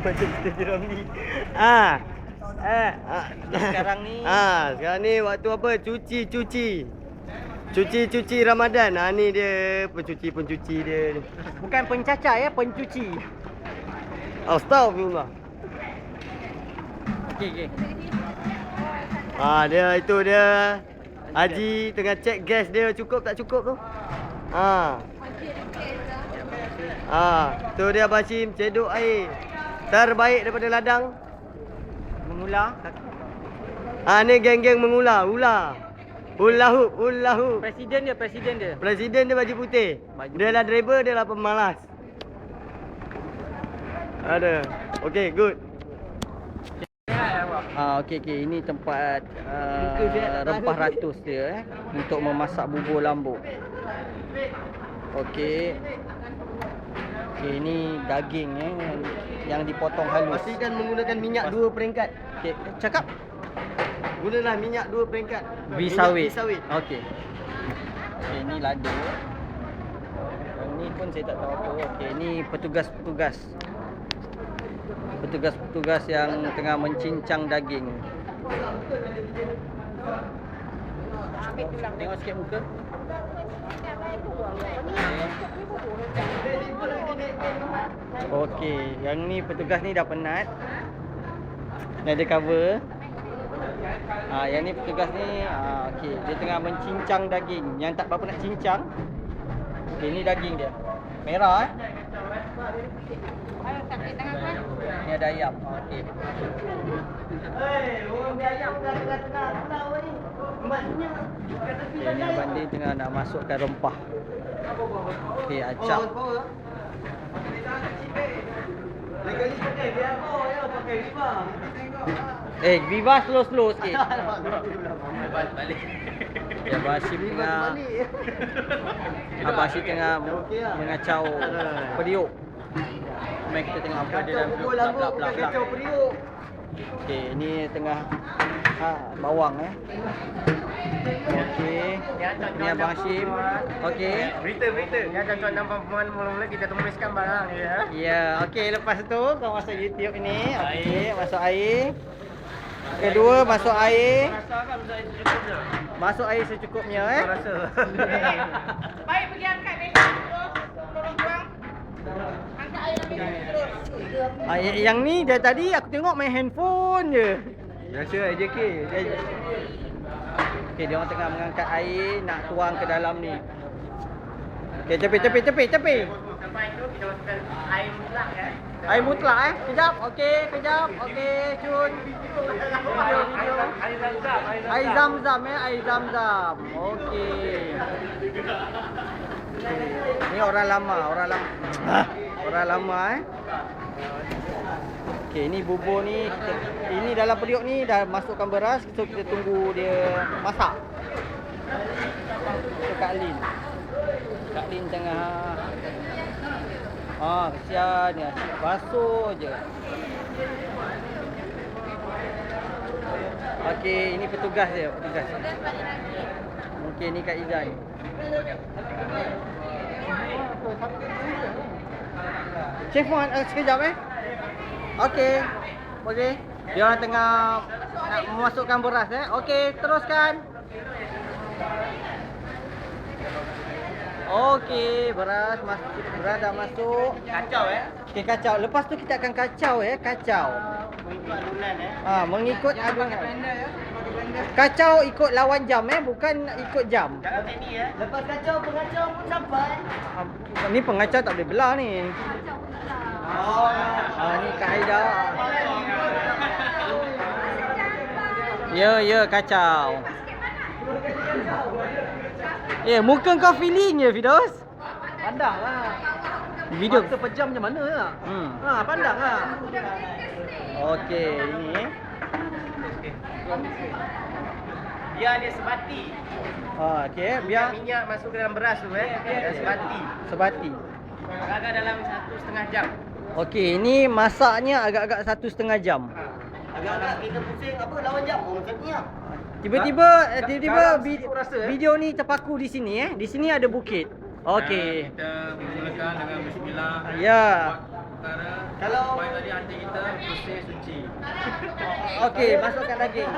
Macam kita di Ramli. Ah. Eh, ah. Sekarang ni- Ah, sekarang ni waktu apa? Cuci-cuci. Cuci-cuci Ramadan. Ah ni dia pencuci-pencuci dia. ni. Bukan pencacah ya, pencuci. Astagfirullah. Okey okey. Ah dia itu dia. Haji tengah check gas dia cukup tak cukup tu. Ah. Ah, tu dia Abang cedok air. Terbaik daripada ladang. Mengular. Ah ni geng-geng mengular, ular. Ulahu, ulahu. Presiden dia, presiden dia. Presiden dia baju putih. Baju Dia lah driver, dia lah pemalas. Ada. Okay, good. Ah okey okey, ini tempat uh, rempah ratus dia eh untuk memasak bubur lambu. Okey. Okey, ini daging eh yang, dipotong halus. Pastikan menggunakan minyak dua peringkat. Okey, cakap Gunalah minyak dua peringkat. Bi sawit. Okey. Okey, ini lada. Yang ni pun saya tak tahu apa. Okey, ini petugas-petugas. Petugas-petugas yang tengah mencincang daging. Tengok sikit muka. Okey, yang ni petugas ni dah penat. Dah ada cover. Ha, yang ni petugas ni ha, okey, dia tengah mencincang daging. Yang tak berapa nak cincang. Okey, ni daging dia. Merah eh. Ni ada ayam. Okey. Hei, orang ni ayam dah tengah-tengah pulau ni. Emasnya. Okey, ni abang dia tengah nak masukkan rempah. Okey, acap. Biar riba. Eh, Viva slow-slow sikit. Balik. Ya, Abang Hashim tengah Abang Hashim tengah lah. mengacau periuk. Mai kita tengok apa dia dalam bukan blak, kacau blak. periuk. Okey, ini tengah ha, bawang eh. Okey. Ni Abang Hashim. Okey. Berita-berita yang tuan-tuan dan puan mula-mula kita tuliskan barang ya. Ya, okey lepas tu kau masuk YouTube ni. Okey, masuk air. Kedua masuk air. Masuk air secukupnya eh. Rasa. Baik pergi angkat Ah, yang ni dia tadi aku tengok main handphone je. Biasa AJK. Okey, dia orang tengah mengangkat air nak tuang ke dalam ni. Okey, tepi tepi tepi tepi. Sampai itu kita masukkan air mutlak ya. Air mutlak eh. Kejap. Okey, kejap. Okey, cun. Video video. Air zam-zam, air Air zam-zam eh, air zam-zam. Okey. Ni orang lama, orang lama. Orang lama eh. Okey, ni bubur ni kita ini dalam periuk ni dah masukkan beras, so kita tunggu dia masak. Tu Kak Lin. Kak Lin tengah Ah, kesian dia. Basuh je. Okey, ini petugas dia, petugas. Okey, ni Kak Izan. Chef Wan, uh, sekejap eh. Okey. Okey. Dia orang tengah nak memasukkan beras eh. Okey, teruskan. Okey, beras masuk beras dah masuk. Kacau eh. Okey, kacau. Lepas tu kita akan kacau eh, kacau. Adunan eh. Ha, mengikut adunan. Kacau ikut lawan jam eh, bukan ikut jam. Jangan teknik ya. Lepas kacau pengacau pun sampai. Ha, ni pengacau tak boleh belah ni. Oh. Ha, ni Kak Haida. Ya, ya, kacau. Eh, muka kau feeling je, Fidos. Pandanglah. Video. Mata pejam macam mana lah. Hmm. Ha, pandanglah. Okey, ini. Dia ada sebati. Ha, okey, biar minyak masuk ke dalam beras tu eh. Dia sebati. sebati. Agak dalam satu setengah jam. Okey, ini masaknya agak-agak satu setengah jam. Agak-agak kita pusing apa lawan jam. Oh, macam ni lah. Tiba-tiba eh, tiba-tiba eh. video ni terpaku di sini eh. Di sini ada bukit. Okey. Kita mulakan dengan bismillah. Ya. Perkara Kalau tadi hati kita bersih suci Okey, masukkan daging.